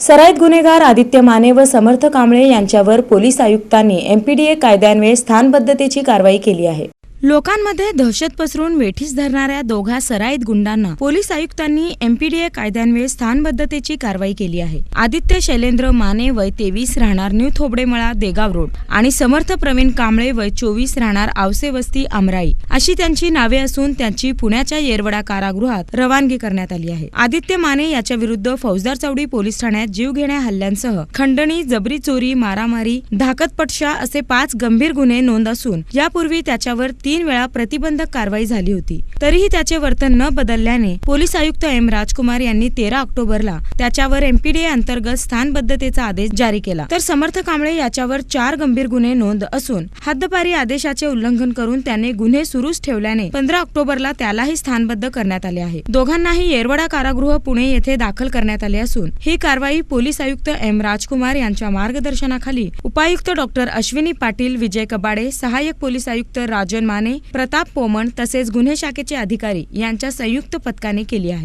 सराईत गुन्हेगार आदित्य माने व समर्थ कांबळे यांच्यावर पोलीस आयुक्तांनी एमपीडीए कायद्यान्वये स्थानबद्धतेची कारवाई केली आहे. लोकांमध्ये दहशत पसरून वेठीस धरणाऱ्या दोघा सराईत गुंडांना पोलीस आयुक्तांनी एमपीडीए कायद्यान्वये स्थानबद्धतेची कारवाई केली आहे. आदित्य शैलेंद्र माने वय तेवीस राहणार न्यू थोबडेमळा देगाव रोड आणि समर्थ प्रवीण कांबळे वय चोवीस राहणार आवसे वस्ती अमराई अशी त्यांची नावे असून त्यांची पुण्याच्या येरवडा कारागृहात रवानगी करण्यात आली आहे. आदित्य माने याच्या विरुद्ध फौजदार चौडी पोलीस ठाण्यात जीवघेण्या हल्ल्यांसह खंडणी जबरी चोरी मारामारी धाकतपटशा असे पाच गंभीर गुन्हे नोंद असून यापूर्वी त्याच्यावर तीन वेळा प्रतिबंधक कारवाई झाली होती. तरीही त्याचे वर्तन न बदलल्याने पोलीस आयुक्त एम राजकुमार यांनी तेरा ऑक्टोबरला त्याच्यावर एमपीडीए अंतर्गत स्थानबद्धतेचा आदेश जारी केला. तर समर्थ कांबळे याच्यावर चार गंभीर गुन्हे नोंद असून हद्दपारी आदेशाचे उल्लंघन करून त्याने गुन्हे सुरूच ठेवल्याने पंधरा ऑक्टोबरला त्यालाही स्थानबद्ध करण्यात आले आहे. दोघांनाही येरवडा कारागृह पुणे येथे दाखल करण्यात आले असून ही कारवाई पोलीस आयुक्त एम राजकुमार यांच्या मार्गदर्शनाखाली उपायुक्त डॉक्टर अश्विनी पाटील विजय कबाडे सहाय्यक पोलीस आयुक्त राजन मान प्रताप पोमण तसेच गुन्हे शाखेचे अधिकारी यांच्या संयुक्त पथकाने केली आहे.